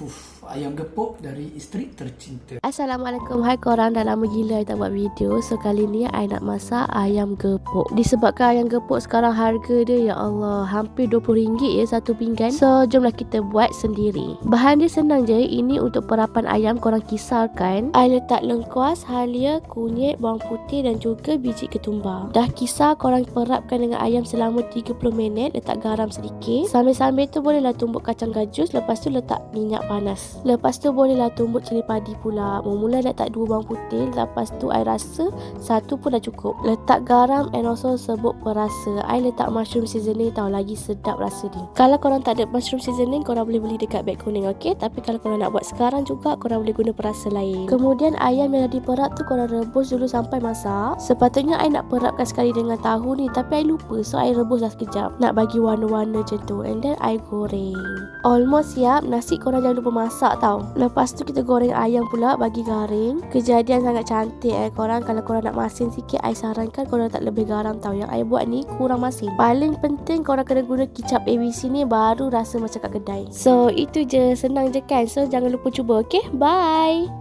Uf. Ayam gepuk dari isteri tercinta. Assalamualaikum. Hai korang Dah lama gila I tak buat video. So kali ni I nak masak ayam gepuk. Disebabkan ayam gepuk sekarang harga dia Ya Allah Hampir RM20 ya satu pinggan. So jomlah kita buat sendiri. Bahan dia senang je. Ini untuk perapan ayam korang kisarkan. I letak lengkuas, halia, kunyit, bawang putih dan juga biji ketumbar Dah kisar korang perapkan dengan ayam selama 30 minit. Letak garam sedikit. Sambil-sambil tu bolehlah tumbuk kacang gajus. Lepas tu letak minyak panas Lepas tu bolehlah tumbuk cili padi pula. Mula-mula letak dua bawang putih Lepas tu I rasa satu pun dah cukup. Letak garam and also serbuk perasa I letak mushroom seasoning tau Lagi sedap rasa dia. Kalau korang tak ada mushroom seasoning Korang boleh beli dekat beg kuning ok Tapi kalau korang nak buat sekarang juga Korang boleh guna perasa lain. Kemudian ayam yang dah diperap tu Korang rebus dulu sampai masak. Sepatutnya I nak perapkan sekali dengan tahu ni Tapi I lupa So I rebus dah sekejap. Nak bagi warna-warna macam tu And then I goreng. Almost siap. Nasi korang jangan lupa masak tau. Lepas tu kita goreng ayam pula Bagi garing. Kejadian sangat cantik eh korang. Kalau korang nak masin sikit I sarankan korang tak lebih garam tau. Yang I buat ni kurang masin. Paling penting korang kena guna kicap ABC ni Baru rasa macam kat kedai. So itu je. Senang je kan? So jangan lupa cuba okay Bye